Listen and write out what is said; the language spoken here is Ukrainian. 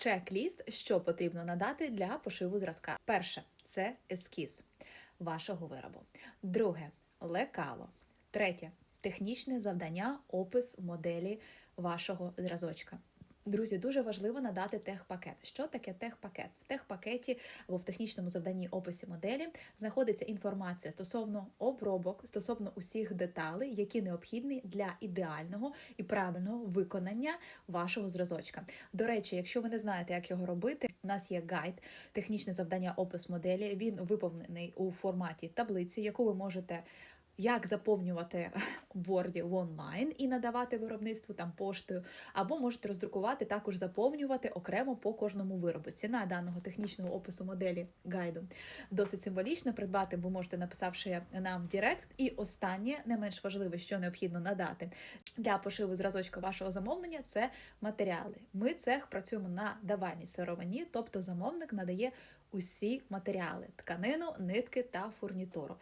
Чек-ліст, що потрібно надати для пошиву зразка. Перше це ескіз вашого виробу. Друге лекало. Третє технічне завдання, опис моделі вашого зразочка. Друзі, дуже важливо надати техпакет. Що таке техпакет? В техпакеті або в технічному завданні описі моделі знаходиться інформація стосовно обробок, стосовно усіх деталей, які необхідні для ідеального і правильного виконання вашого зразочка. До речі, якщо ви не знаєте, як його робити, у нас є гайд, технічне завдання, опис моделі. Він виповнений у форматі таблиці, яку ви можете як заповнювати в Word в онлайн і надавати виробництву там поштою, або можете роздрукувати, також заповнювати окремо по кожному виробу. Ціна даного технічного опису моделі гайду досить символічна. Придбати ви можете, написавши нам в Директ. І останнє, не менш важливе, що необхідно надати для пошиву зразочка вашого замовлення, це матеріали. Ми цех працюємо на давальній сировині, тобто замовник надає усі матеріали: тканину, нитки та фурнітуру.